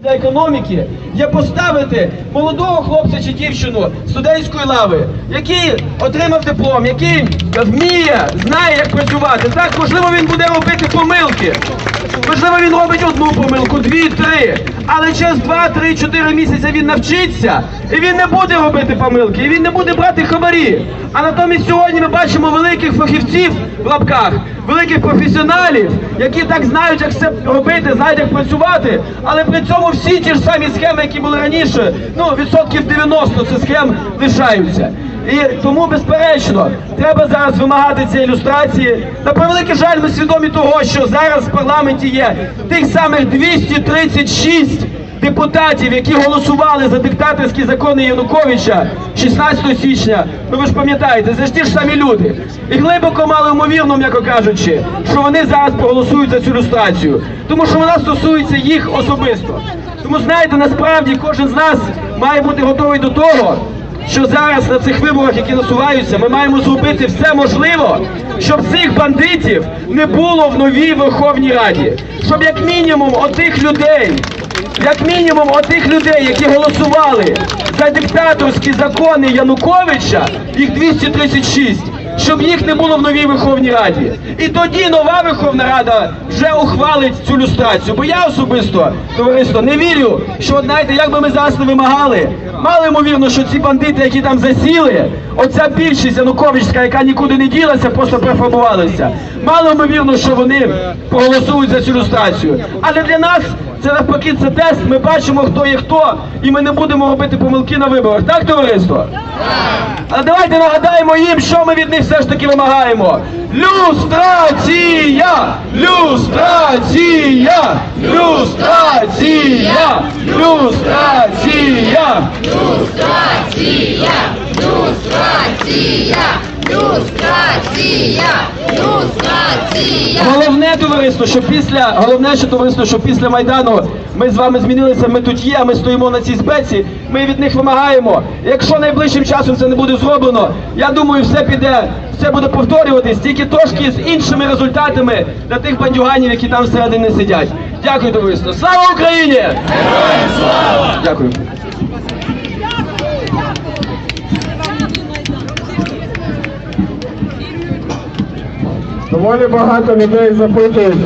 для економіки є поставити молодого хлопця чи дівчину студентської лави, який отримав диплом, який вміє, знає, як працювати. Так, можливо, він буде робити помилки. Можливо, він робить одну помилку, дві, три. Але через два, три, чотири місяці він навчиться, і він не буде робити помилки, і він не буде брати хабарі. А натомість сьогодні ми бачимо великих фахівців в лапках, великих професіоналів, які так знають, як це робити, знають, як працювати, але при цьому всі ті ж самі схеми, які були раніше, ну відсотків 90 цих схем лишаються. І тому, безперечно, треба зараз вимагати цієї ілюстрації. На превеликий жаль, ми свідомі того, що зараз в парламенті є тих самих 236 депутатів, які голосували за диктаторські закони Януковича 16 січня. Ну ви ж пам'ятаєте, це ж ті ж самі люди. І глибоко мало ймовірно, м'яко кажучи, що вони зараз проголосують за цю ілюстрацію, тому що вона стосується їх особисто. Тому знаєте, насправді кожен з нас має бути готовий до того. Що зараз на цих виборах, які насуваються, ми маємо зробити все можливе, щоб цих бандитів не було в новій Верховній Раді, щоб як мінімум отих людей, як мінімум отих людей, які голосували за диктаторські закони Януковича, їх 236, щоб їх не було в новій Верховній Раді. І тоді нова Верховна Рада вже ухвалить цю люстрацію. Бо я особисто, товариство, не вірю, що, знаєте, як би ми зараз не вимагали, мало ймовірно, що ці бандити, які там засіли, оця більшість Януковичська, яка нікуди не ділася, просто перефарбувалися. Мало ймовірно, що вони проголосують за цю люстрацію. Але для нас це навпаки це тест. Ми бачимо, хто є хто, і ми не будемо робити помилки на виборах. Так, товариство? А давайте нагадаємо їм, що ми від них все ж таки вимагаємо. Люстрація! Люстрація! Люстрація! Люстрація! Люстрація! Люстрація! Люстрація! Люстрація! Головне товариство, що після головне, що товариство, що після майдану ми з вами змінилися. Ми тут є. Ми стоїмо на цій спеці. Ми від них вимагаємо. Якщо найближчим часом це не буде зроблено, я думаю, все піде, все буде повторюватись, тільки трошки з іншими результатами для тих бандюганів, які там всередині сидять. Дякую, товариство. Слава Україні! Героям слава! Дякую. Доволі багато людей запитують,